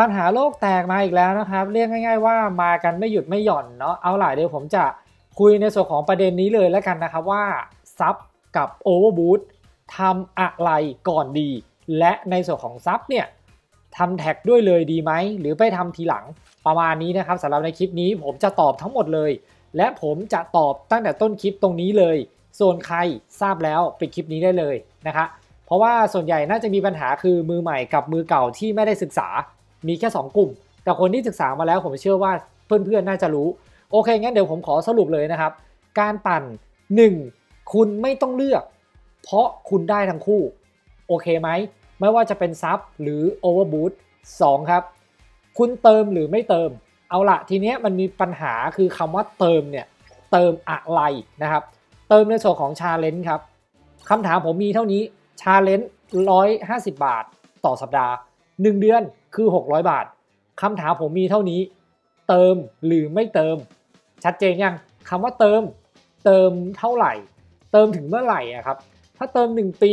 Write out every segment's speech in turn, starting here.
ปัญหาโลกแตกมาอีกแล้วนะครับ เรียกง่าย ๆ ว่ามากันไม่หยุดไม่หย่อนเนาะเอาหลายเดี๋ยวผมจะคุยในส่วนของประเด็นนี้เลยแล้วกันนะครับว่าซับกับโอเวอร์บูททำอะไรก่อนดี และในส่วนของซับเนี่ยทำแท็กด้วยเลยดีไหม หรือไปทำทีหลังประมาณนี้นะครับสำหรับในคลิปนี้ผมจะตอบทั้งหมดเลย และผมจะตอบตั้งแต่ต้นคลิปตรงนี้เลย ส่วนใครทราบแล้วปิดคลิปนี้ได้เลยนะคะเพราะว่าส่วนใหญ่น่าจะมีปัญหาคือมือใหม่กับมือเก่าที่ไม่ได้ศึกษา มีแค่ 2 กลุ่ม แต่คนที่ศึกษามาแล้วผมเชื่อว่าเพื่อนๆน่าจะรู้ โอเคงั้นเดี๋ยวผมขอสรุปเลยนะครับ การปั่น 1. คุณไม่ต้องเลือก เพราะคุณได้ทั้งคู่ โอเคไหม ไม่ว่าจะเป็นซับหรือโอเวอร์บูท2ครับ คุณเติมหรือไม่เติม เอาละทีเนี้ยมันมีปัญหาคือคำว่าเติมเนี่ย เติมอะไรนะครับ เติมในส่วนของชาเลนจ์ครับคำถามผมมีเท่านี้ชาเลนจ์150 บาท ต่อสัปดาห์ 1 เดือน คือ 600 บาทคำถามผมมีเท่านี้ เติมหรือไม่เติม ชัดเจนยังคำว่าเติม เติมเท่าไหร่ เติมถึงเมื่อไหร่อะครับ ถ้าเติม 1 ปี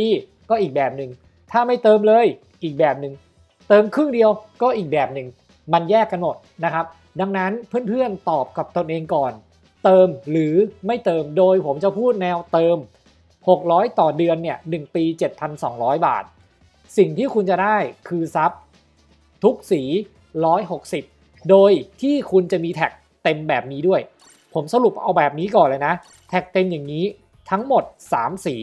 ก็อีกแบบหนึ่งถ้าไม่เติมเลยอีกแบบหนึ่งเติมครึ่งเดียวก็อีกแบบหนึ่งมันแยกกันหมดนะครับ ดังนั้นเพื่อนๆตอบกับตนเองก่อน เติมหรือไม่เติมโดยผมจะพูดแนวเติม 600 ต่อเดือนเนี่ย1ปี 7,200 บาท สิ่งที่คุณจะได้คือซับ ทุกสี 160 โดยที่คุณจะมีแท็กเต็มแบบนี้ด้วย ผมสรุปเอาแบบนี้ก่อนเลยนะ แท็กเต็มอย่างนี้ทั้งหมด 3 สี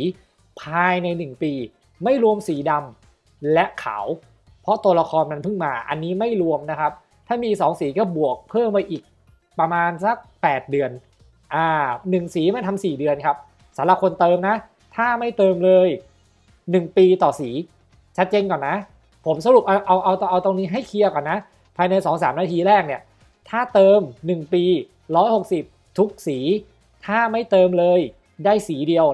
ภายใน 1 ปี ไม่รวมสีดำและขาว เพราะตัวละครมันเพิ่งมาอันนี้ไม่รวมนะครับ ถ้ามี 2 สีก็บวกเพิ่มมาอีกประมาณสัก 8 เดือนอ่าหนึ่งสีมันทำ4เดือนครับสำหรับคนเติมนะ ถ้าไม่เติมเลย 1 ปีต่อสี ชัดเจนก่อนนะ ผมสรุปเอาเอาเอาเอาตรงนี้ให้เคลียร์ก่อนนะ ภายใน 2-3 นาทีแรกเนี่ย ถ้าเติม 1 ปี 160 ทุกสี ถ้าไม่เติมเลยได้สีเดียว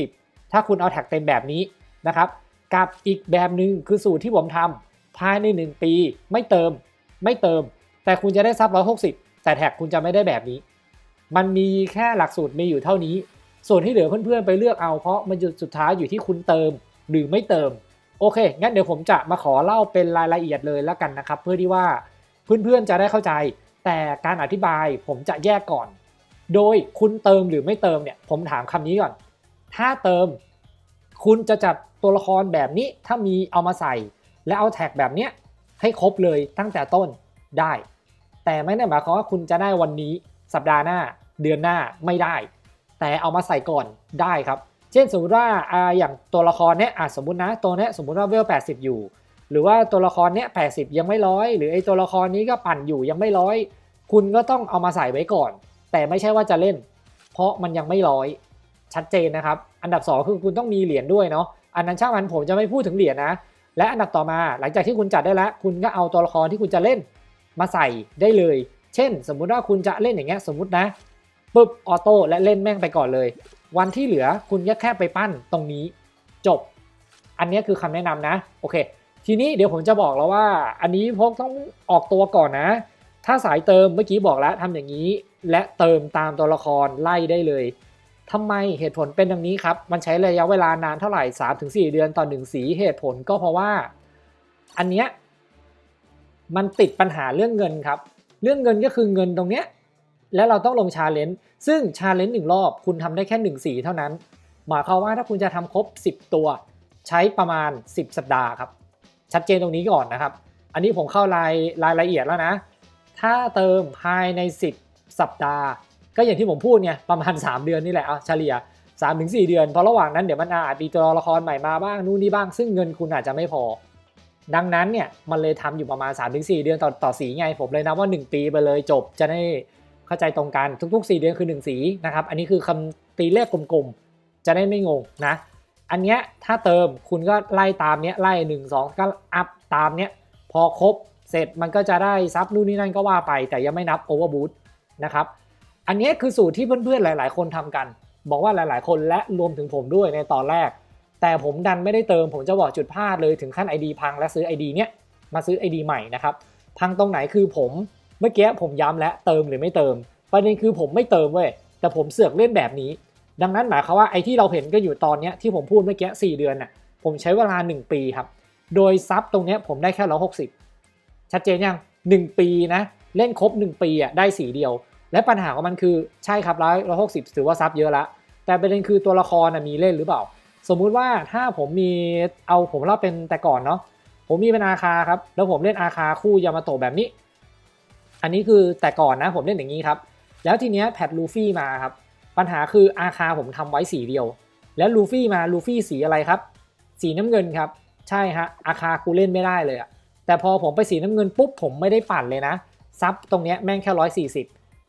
160 ถ้าคุณเอาแท็กเต็มแบบนี้นะครับ กับอีกแบบหนึ่งคือสูตรที่ผมทำภายใน 1 ปีไม่เติมไม่เติม แต่คุณจะได้ซับ 160 แต่แท็กคุณจะไม่ได้แบบนี้ มันมีแค่หลักสูตรมีอยู่เท่านี้ ส่วนที่เหลือเพื่อนๆไปเลือกเอาเพราะมันจุดสุดท้ายอยู่ที่คุณเติมหรือไม่เติม โอเค งั้นเดี๋ยวผมจะมาขอเล่าเป็นรายละเอียดเลยแล้วกันนะครับ เพื่อที่ว่าเพื่อนๆจะได้เข้าใจ แต่การอธิบายผมจะแยกก่อน โดยคุณเติมหรือไม่เติมเนี่ยผมถามคำนี้ก่อน ถ้าเติม คุณจะจัดตัวละครแบบนี้ถ้ามีเอามาใส่ และเอาแท็กแบบเนี้ยให้ครบเลยตั้งแต่ต้นได้ แต่ไม่ได้หมายความว่าคุณจะได้วันนี้สัปดาห์หน้าเดือนหน้าไม่ได้ แต่เอามาใส่ก่อนได้ครับ เช่นสมมติว่าอ่าอย่างตัวละครเนี้ยอะสมมตินะตัวเนี้ยสมมติว่าเวล 80 อยู่ หรือว่าตัวละครเนี้ย80 ยังไม่ร้อยหรือไอตัวละครนี้ก็ปั่นอยู่ยังไม่ร้อย คุณก็ต้องเอามาใส่ไว้ก่อน แต่ไม่ใช่ว่าจะเล่น เพราะมันยังไม่ร้อยชัดเจนนะครับ อันดับ 2 คือคุณต้องมีเหรียญด้วยเนาะอันนั้นช่างมันผมจะไม่พูดถึงเหรียญนะ และอันดับต่อมาหลังจากที่คุณจัดได้แล้ว คุณก็เอาตัวละครที่คุณจะเล่นมาใส่ได้เลย เช่น สมมุติว่าคุณจะเล่นอย่างเงี้ยสมมุตินะปุ๊บออโต้และเล่นแม่งไปก่อนเลย วันที่เหลือคุณก็แค่ไปปั้นตรงนี้จบ อันนี้คือคำแนะนำนะโอเค ทีนี้เดี๋ยวผมจะบอกแล้วว่า อันนี้พวกต้องออกตัวก่อนนะ ถ้าสายเติมเมื่อกี้บอกแล้วทำอย่างนี้ และเติมตามตัวละครไล่ได้เลยทำไมเหตุผลเป็นดังนี้ครับ มันใช้ระยะเวลานานเท่าไหร่3-4 เดือนต่อหนึ่งสีเหตุผลก็เพราะว่า อันเนี้ยมันติดปัญหาเรื่องเงินครับ เรื่องเงินก็คือเงินตรงเนี้ย แล้วเราต้องลงชาเลนจ์ซึ่งชาเลนจ์หนึ่งรอบคุณทำได้แค่ 1 สีเท่านั้น หมายความว่าถ้าคุณจะทำครบ 10 ตัว ใช้ประมาณ 10 สัปดาห์ครับ ชัดเจนตรงนี้ก่อนนะครับ อันนี้ผมเข้ารายรายละเอียดแล้วนะ ถ้าเติมภายใน 10 สัปดาห์ ก็อย่างที่ผมพูดเนี่ยประมาณ 3 เดือนนี่แหละเอาเฉลี่ย3-4เดือนเพราะระหว่างนั้นเดี๋ยวมันอาจมีตัวละครใหม่มาบ้างนู่นนี่บ้าง ซึ่งเงินคุณอาจจะไม่พอ ดังนั้นเนี่ยมันเลยทำอยู่ประมาณ3-4เดือนต่อต่อสีไงผมเลยนับว่า 1 ปีไปเลยจบจะได้ เข้าใจตรงกันทุกๆ 4 เดือนคือ 1 สีนะครับ อันนี้คือคำตีเลขกลมๆ จะได้ไม่งงนะ อันเนี้ยถ้าเติมคุณก็ไล่ตามเนี้ยไล่ 1 2 ก็อัพตามเนี้ยพอครบเสร็จมันก็จะได้ซับนู่นนี่นั่นก็ว่าไป แต่ยังไม่นับโอเวอร์บูทนะครับอันนี้คือสูตรที่เพื่อนๆหลาย ๆ คนทำกัน บอกว่าหลายๆ คนและรวมถึงผมด้วยในตอนแรก แต่ผมดันไม่ได้เติมผมจะบอกจุดพลาดเลยถึงขั้น ID พังและซื้อ ID เนี้ยมาซื้อ ID ใหม่นะครับพังตรงไหนคือผม เมื่อกี้ผมย้ำและเติมหรือไม่เติม ประเด็นคือผมไม่เติมเว้ยแต่ผมเสือกเล่นแบบนี้ ดังนั้นหมายความว่าไอ้ที่เราเห็นก็อยู่ตอนเนี้ยที่ผมพูดเมื่อกี้4เดือนน่ะผมใช้เวลา 1 ปีครับ โดยซับตรงเนี้ยผมได้แค่ร้อยหกสิบชัดเจนยังหนึ่งปีนะ เล่นครบ 1 ปีอะได้สีเดียว และปัญหาของมันคือใช่ครับร้อยร้อยหกสิบถือว่าซับเยอะละ แต่ประเด็นคือตัวละครนะมีเล่นหรือเปล่า สมมุติว่าถ้าผมมีเอาผมเล่าเป็นแต่ก่อนเนาะผมมีเป็นอาคาครับแล้วผมเล่นอาคาคู่ยามาโตะแบบนี้ อันนี้คือแต่ก่อนนะผมเล่นอย่างนี้ครับ แล้วทีเนี้ยแพทลูฟี่มาครับ ปัญหาคืออาคาผมทำไว้สีเดียว แล้วลูฟี่มาลูฟี่สีอะไรครับ สีน้ำเงินครับ ใช่ฮะอาคากูเล่นไม่ได้เลยอะแต่พอผมไปสีน้ำเงินปุ๊บผมไม่ได้ปั่นเลยนะ ซับตรงเนี้ยแม่งแค่ร้อยสี่สิบ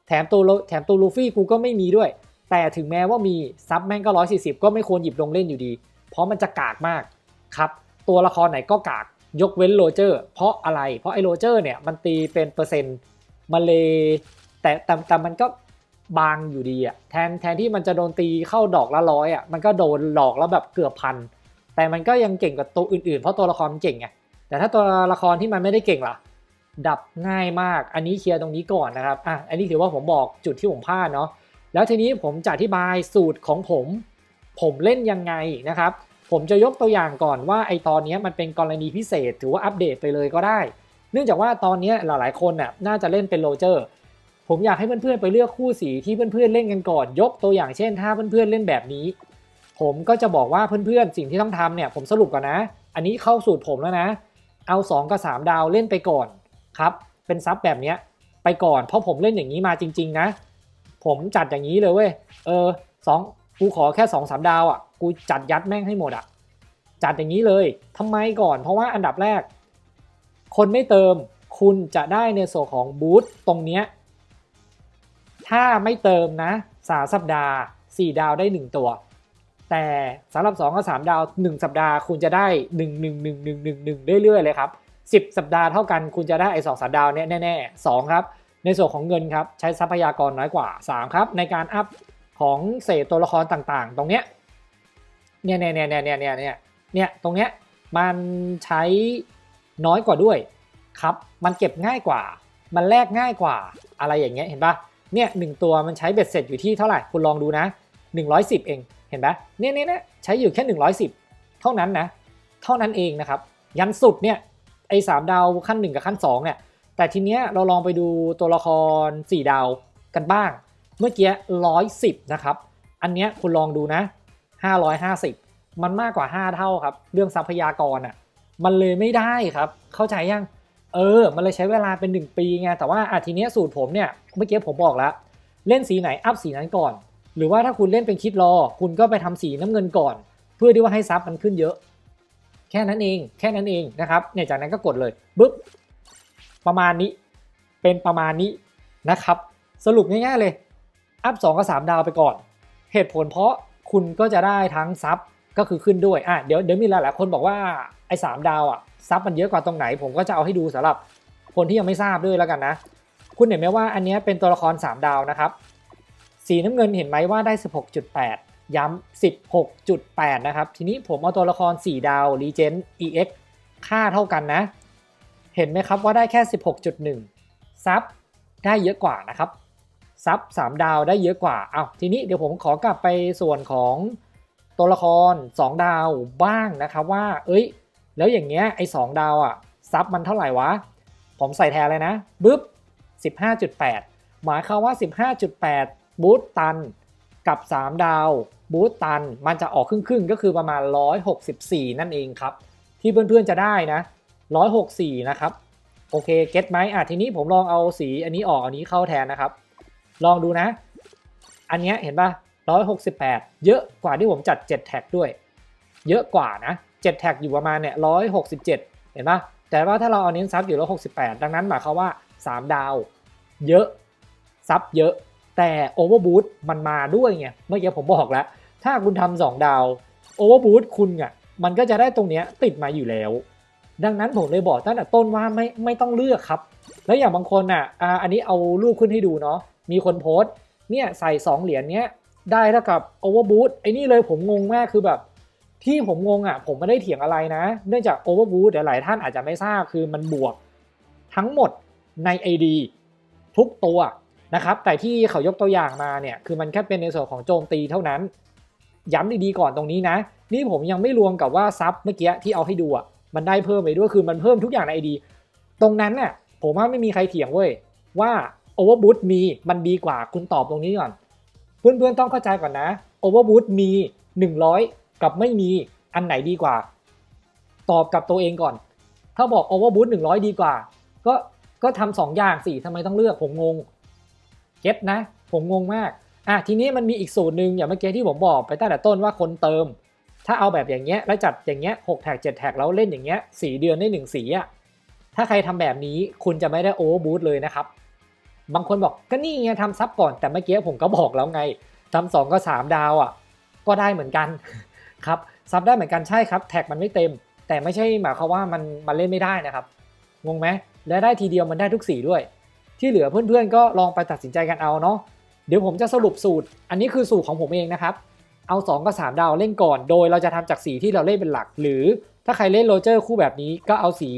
แถมตัวแถมตัวลูฟี่กูก็ไม่มีด้วย แต่ถึงแม้ว่ามีซับแม่งก็ร้อยสี่สิบก็ไม่ควรหยิบลงเล่นอยู่ดี เพราะมันจะกากมากครับ ตัวละครไหนก็กากยกเว้นโรเจอร์เพราะอะไร เพราะไอ้โรเจอร์เนี่ยมันตีเป็นเปอร์เซ็นต์ มันเลยแต่แต่แต่มันก็บางอยู่ดีอะแทนแทนที่มันจะโดนตีเข้าดอกละร้อยอะมันก็โดนหลอกแล้วแบบเกือบพัน แต่มันก็ยังเก่งกว่าตัวอื่นๆ เพราะตัวละครมันเก่งไงแต่ถ้าตัวละครที่มันไม่ได้เก่งล่ะ ดับง่ายมากอันนี้เคลียร์ตรงนี้ก่อนนะครับอะอันนี้ถือว่าผมบอกจุดที่ผมพลาดเนาะแล้วทีนี้ผมจะอธิบายสูตรของผม ผมเล่นยังไงนะครับ ผมจะยกตัวอย่างก่อนว่าไอตอนนี้มันเป็นกรณีพิเศษ ถือว่าอัปเดตไปเลยก็ได้ เนื่องจากว่าตอนนี้หลายๆคนน่ะน่าจะเล่นเป็นโรเจอร์ ผมอยากให้เพื่อนๆไปเลือกคู่สีที่เพื่อนๆเล่นกันก่อน ยกตัวอย่างเช่น ถ้าเพื่อนๆเล่นแบบนี้ ผมก็จะบอกว่าเพื่อนๆสิ่งที่ต้องทำเนี่ยผมสรุปก่อนนะ อันนี้เข้าสูตรผมแล้วนะ เอา 2 กับ 3 ดาวเล่นไปก่อนครับเป็นซับแบบเนี้ยไปก่อนเพราะผมเล่นอย่างนี้มาจริง ๆ นะ ผมจัดอย่างนี้เลยเว้ยเออสองกูขอแค่2อสดาวอะกูจัดยัดแม่งให้หมดอะจัดอย่างนี้เลยทำไมก่อน เพราะว่าอันดับแรก คนไม่เติมคุณจะได้ในส่วนของบูธตรงเนี้ยถ้าไม่เติมนะสาสัปดาห์ 4 ดาวได้ 1 ตัว แต่สำหรับ 2 กับ 3 ดาว 1 สัปดาห์คุณจะได้ 1 1 1 1 1 1 เรื่อยๆ เลยครับ 10 สัปดาห์เท่ากันคุณจะได้ไอ้2สัปดาวเนี้ยแน่ๆ2ครับ ในส่วนของเงินครับ ใช้ทรัพยากรน้อยกว่า 3 ครับ ในการอัพของเศษตัวละครต่างๆ ตรงเนี้ยเนี่ยเนี่ยเนี่ยเนี่ยเนี่ยเนี่ยเนี่ยตรงเนี้ยมันใช้ น้อยกว่าด้วยครับมันเก็บง่ายกว่า มันแลกง่ายกว่าอะไรอย่างเงี้ยเห็นปะเนี่ยหนึ่งตัวมันใช้เบ็ดเสร็จอยู่ที่เท่าไหร่คุณลองดูนะ 110 เองเห็นปะเนี่ยเนี่ยเนี่ยใช้อยู่แค่ 110 เท่านั้นนะเท่านั้นเองนะครับยันสุดเนี่ยไอ้สามดาวขั้น 1 กับขั้น2เนี่ยแต่ทีเนี้ยเราลองไปดูตัวละคร 4 ดาวกันบ้าง เมื่อกี้110 นะครับ อันเนี้ยคุณลองดูนะ 550 มันมากกว่า 5 เท่าครับ เรื่องทรัพยากรอะ มันเลยไม่ได้ครับ เข้าใจยัง เออ มันเลยใช้เวลาเป็น 1 ปีไง แต่ว่าอาทีเนี้ยสูตรผมเนี่ย เมื่อกี้ผมบอกแล้ว เล่นสีไหนอัพสีนั้นก่อน หรือว่าถ้าคุณเล่นเป็นคิดรอ คุณก็ไปทำสีน้ำเงินก่อน เพื่อที่ว่าให้ซับมันขึ้นเยอะ แค่นั้นเอง แค่นั้นเองนะครับ เนี่ยจากนั้นก็กดเลยบึ๊บ ประมาณนี้ เป็นประมาณนี้นะครับ สรุปง่ายๆเลย อัพ2กับ3ดาวไปก่อน เหตุผลเพราะคุณก็จะได้ทั้งซับก็คือขึ้นด้วย อะ เดี๋ยวเดี๋ยวมีหลายๆคนบอกว่า ไอ้สดาวอะซับมันเยอะกว่าตรงไหน ผมก็จะเอาให้ดูสำหรับคนที่ยังไม่ทราบด้วยแล้วกันนะ คุณเห็นไหมว่าอันนี้เป็นตัวละคร 3 ดาวนะครับ สีน้ำเงินเห็นไหมว่าได้ 16.8 ย้ำ16.8 นะครับ ทีนี้ผมเอาตัวละคร 4 ดาว r e g e n EX ค่าเท่ากันนะ เห็นไหมครับว่าได้แค่ 16.1 ซับได้เยอะกว่านะครับ ซับ 3 ดาวได้เยอะกว่า เอาวทีนี้เดี๋ยวผมขอกลับไปส่วนของตัวละคร 2 ดาวบ้างนะครับว่า เอ้ย แล้วอย่างเงี้ยไอ้2ดาวอะซับมันเท่าไหร่วะ ผมใส่แทนเลยนะบึ๊บ15.8 หมายความว่า 15.8 บูตตันกับ 3 ดาวบูตตัน มันจะออกครึ่งๆ ก็คือประมาณ 164 นั่นเองครับ ที่เพื่อนๆจะได้นะ 164 นะครับ โอเค เก็ตไหมอะทีนี้ผมลองเอาสีอันนี้ออกอันนี้เข้าแทนนะครับ ลองดูนะ อันเนี้ยเห็นปะ168 เยอะกว่าที่ผมจัด 7 แท็กด้วย เยอะกว่านะ 7แท็กอยู่ประมาณเนี่ย167เห็นปะแต่ว่าถ้าเราเอาเน้นซับอยู่แล้ว68ดังนั้นหมายความว่า 3 ดาวเยอะซับเยอะ แต่โอเวอร์บูทมันมาด้วยไงเมื่อกี้ผมบอกแล้ว ถ้าคุณทำสองดาวโอเวอร์บูทคุณอะมันก็จะได้ตรงเนี้ยติดมาอยู่แล้ว ดังนั้นผมเลยบอกตั้งแต่ต้นว่าไม่ไม่ต้องเลือกครับ แล้วอย่างบางคนอะอ่าอันนี้เอารูปขึ้นให้ดูเนาะมีคนโพสต์เนี่ยใส่ 2 เหรียญเนี้ยได้เท่ากับโอเวอร์บูทไอ้นี่เลยผมงงมากคือแบบ ที่ผมงงอะผมไม่ได้เถียงอะไรนะ เนื่องจากโอเวอร์บูทหลายท่านอาจจะไม่ทราบคือมันบวกทั้งหมดใน AD ทุกตัวนะครับ แต่ที่เขายกตัวอย่างมาเนี่ยคือมันแค่เป็นในส่วนของโจมตีเท่านั้น ย้ำดีๆก่อนตรงนี้นะ นี่ผมยังไม่รวมกับว่าซับเมื่อกี้ที่เอาให้ดูอะมันได้เพิ่มไปด้วยคือมันเพิ่มทุกอย่างใน AD ตรงนั้นน่ะผมว่าไม่มีใครเถียงเว้ยว่า Overboot มีมันดีกว่าคุณตอบตรงนี้ก่อน เพื่อนๆต้องเข้าใจก่อนนะ Overboot มี 100 กับไม่มีอันไหนดีกว่า ตอบกับตัวเองก่อน ถ้าบอก Overboot 100ดีกว่า ก็ก็ทำสองอย่างสิทำไมต้องเลือกผมงงเก็ตนะ ผมงงมากอะทีนี้มันมีอีกสูตรหนึ่งอย่างเมื่อกี้ที่ผมบอกไปตั้งแต่ต้นว่าคนเติม ถ้าเอาแบบอย่างเงี้ยแล้วจัดอย่างเงี้ยหกแท็กเจ็ดแท็กแล้วเล่นอย่างเงี้ยสีเดือนได้หนึ่งสีอะถ้าใครทำแบบนี้คุณจะไม่ได้โอเวอร์บูทเลยนะครับ บางคนบอกก็นี่ไงทำซับก่อนแต่เมื่อกี้ผมก็บอกแล้วไงทำสองก็สามดาวอะก็ได้เหมือนกัน ครับซับได้เหมือนกันใช่ครับ แท็กมันไม่เต็ม แต่ไม่ใช่หมายความว่ามันมันเล่นไม่ได้นะครับงงไหมและได้ทีเดียวมันได้ทุกสีด้วย ที่เหลือเพื่อนๆก็ลองไปตัดสินใจกันเอาเนาะเดี๋ยวผมจะสรุปสูตร อันนี้คือสูตรของผมเองนะครับ เอา 2 กับ 3 ดาวเล่นก่อน โดยเราจะทำจากสีที่เราเล่นเป็นหลัก หรือถ้าใครเล่นโรเจอร์คู่แบบนี้ก็เอาสี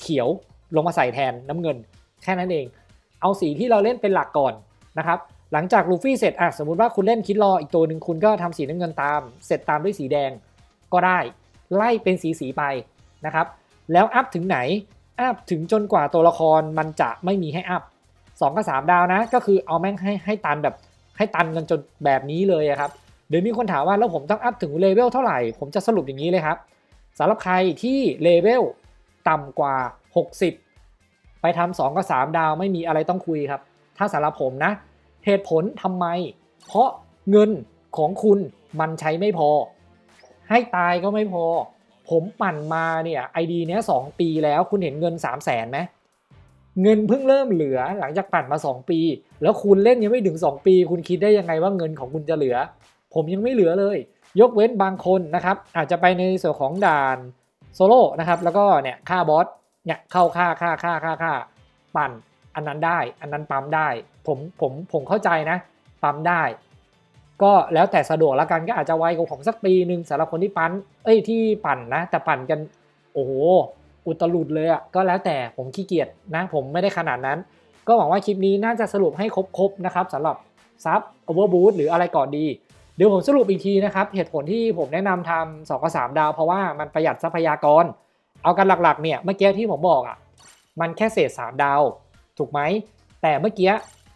เขียวลงมาใส่แทนน้ำเงิน แค่นั้นเอง เอาสีที่เราเล่นเป็นหลักก่อนนะครับ หลังจากลูฟี่เสร็จอะสมมติว่าคุณเล่นคิดรออีกตัวหนึ่งคุณก็ทำสีน้ำเงินตาม เสร็จตามด้วยสีแดงก็ได้ ไล่เป็นสีสีๆไปนะครับ แล้วอัพถึงไหนอัพถึงจนกว่าตัวละครมันจะไม่มีให้อัพ2กับ3ดาวนะ ก็คือเอาแม่งให้ให้ตันแบบให้ตันกันจนแบบนี้เลยครับเดี๋ยวมีคนถามว่าแล้วผมต้องอัพถึงเลเวลเท่าไหร่ ผมจะสรุปอย่างนี้เลยครับสำหรับใครที่เลเวลต่ำกว่า 60 ไปทำ2กับ3ดาวไม่มีอะไรต้องคุยครับ ถ้าสำหรับผมนะ เหตุผลทำไม เพราะเงินของคุณมันใช้ไม่พอ ให้ตายก็ไม่พอ ผมปั่นมาเนี่ยไอดีเนี้ยสปีแล้วคุณเห็นเงิน 3 0 0แสนไหมเงินเพิ่งเริ่มเหลือหลังจากปั่นมา 2 ปี แล้วคุณเล่นยังไม่ถึง 2 ปี คุณคิดได้ยังไงว่าเงินของคุณจะเหลือ ผมยังไม่เหลือเลย ยกเว้นบางคนนะครับ อาจจะไปในส่วนของด่านโซโล่นะครับแล้วก็เนี่ยค่าบอสเนี่ยเข้าค่าค่าค่าค่าค่าปั่น อันนั้นได้ อันนั้นปั๊มได้ ผมผมผมเข้าใจนะ ปั๊มได้ ก็แล้วแต่สะดวกล้วกันก็อาจจะไวกว่าผมสักปีหนึ่งสำหรับคนที่ปั้นเอ้ยที่ปั่นนะ แต่ปั่นกันโอ้โหอุตลุดเลยอะ่ะก็แล้วแต่ผมขี้เกียจนะ ผมไม่ได้ขนาดนั้น ก็หวังว่าคลิปนี้น่าจะสรุปให้ครบๆนะครับสำหรับซับโอเวอร์บูทหรืออะไรก่อนดีเดี๋ยวผมสรุปอีกทีนะครับ เหตุผลที่ผมแนะนำทำสองกับสามดาว เพราะว่ามันประหยัดทรัพยากร เอากันหลักๆเนี่ยเมื่อกี้ที่ผมบอกอะ่ะมันแค่เศษสามดาว ถูกไหมแต่เมื่อกี้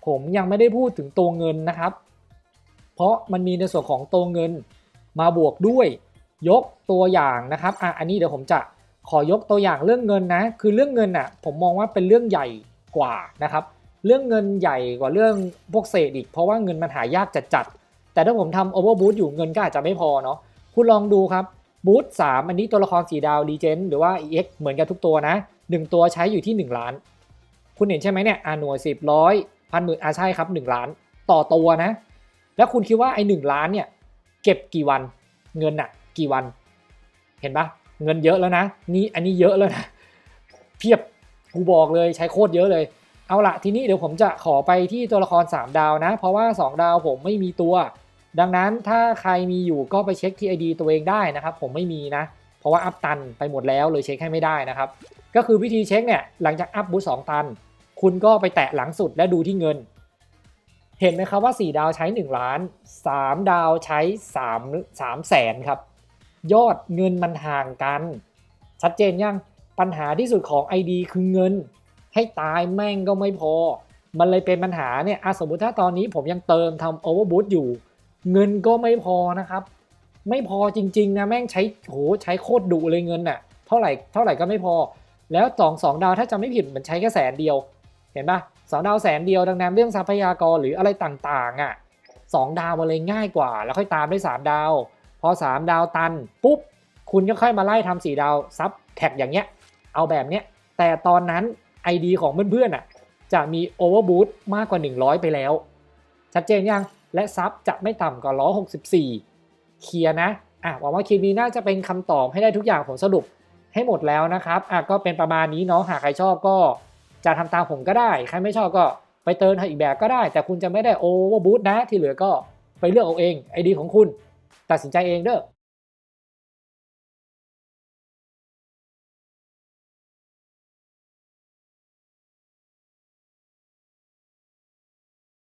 ผมยังไม่ได้พูดถึงตัวเงินนะครับ เพราะมันมีในส่วนของตัวเงินมาบวกด้วย ยกตัวอย่างนะครับอะอันนี้เดี๋ยวผมจะขอยกตัวอย่างเรื่องเงินนะ คือเรื่องเงินอะผมมองว่าเป็นเรื่องใหญ่กว่านะครับ เรื่องเงินใหญ่กว่าเรื่องพวกเศษอีก เพราะว่าเงินมันหายากจัดๆแต่ถ้าผมทำโอเวอร์บูทอยู่เงินก็อาจจะไม่พอเนาะ คุณลองดูครับบูทสามอันนี้ตัวละครสีดาวดีเจนหรือว่า EX เหมือนกันทุกตัวนะหนึ่งตัวใช้อยู่ที่ 1 ล้าน คุณเห็นใช่ไหมเนี่ยอ่าหน่วยสิบร้อยพันหมื่นอ่าใช่ครับ1ล้านต่อตัวนะ แล้วคุณคิดว่าไอ้หนึ่งล้านเนี่ยเก็บกี่วันเงินอะกี่วัน เห็นปะเงินเยอะแล้วนะ นี่อันนี้เยอะแล้วนะเพียบกูบอกเลยใช้โคตรเยอะเลย เอาละทีนี้เดี๋ยวผมจะขอไปที่ตัวละคร 3 ดาวนะ เพราะว่า 2 ดาวผมไม่มีตัว ดังนั้นถ้าใครมีอยู่ก็ไปเช็คที่ ID ตัวเองได้นะครับ ผมไม่มีนะ เพราะว่าอัพตันไปหมดแล้วเลยเช็คให้ไม่ได้นะครับ ก็คือวิธีเช็คเนี่ยหลังจากอัพบูสองตัน คุณก็ไปแตะหลังสุดและดูที่เงิน เห็นไหมครับว่า 4 ดาวใช้ 1 ล้าน 3 ดาวใช้3 3แสนครับ ยอดเงินมันห่างกัน ชัดเจนยังปัญหาที่สุดของ ID คือเงิน ให้ตายแม่งก็ไม่พอ มันเลยเป็นปัญหาเนี่ยอะสมมติถ้าตอนนี้ผมยังเติมทำโอเวอร์บูทอยู่ เงินก็ไม่พอนะครับ ไม่พอจริงๆนะแม่งใช้โหใช้โคตรดุเลยเงินน่ะเท่าไหร่เท่าไหร่ก็ไม่พอ แล้วสองสองดาวถ้าจะไม่ผิดมันใช้แค่แสนเดียว เห็นปะสองดาวแสนเดียวดังนั้นเรื่องทรัพยากรหรืออะไรต่างๆอะสองดาวมาเลยง่ายกว่า แล้วค่อยตามด้วยสามดาว พอสามดาวตันปุ๊บคุณก็ค่อยมาไล่ทำสี่ดาวซับแท็กอย่างเงี้ยเอาแบบเนี้ยแต่ตอนนั้น ID ของเพื่อนๆอะจะมีโอเวอร์บูทมากกว่า 100 ไปแล้ว ชัดเจนยัง และซับจะไม่ต่ำกว่า 164 เคลียร์นะอะหวังว่าคลิปนี้น่าจะเป็นคำตอบให้ได้ทุกอย่างผมสรุปให้หมดแล้วนะครับอะก็เป็นประมาณนี้เนาะหากใครชอบก็จะทำตามผมก็ได้ ใครไม่ชอบก็ไปเติมอีกแบบก็ได้ แต่คุณจะไม่ได้โอเวอร์บูทนะ ที่เหลือก็ไปเลือกเอาเองไอดีของคุณ ตัดสินใจเองเด้อ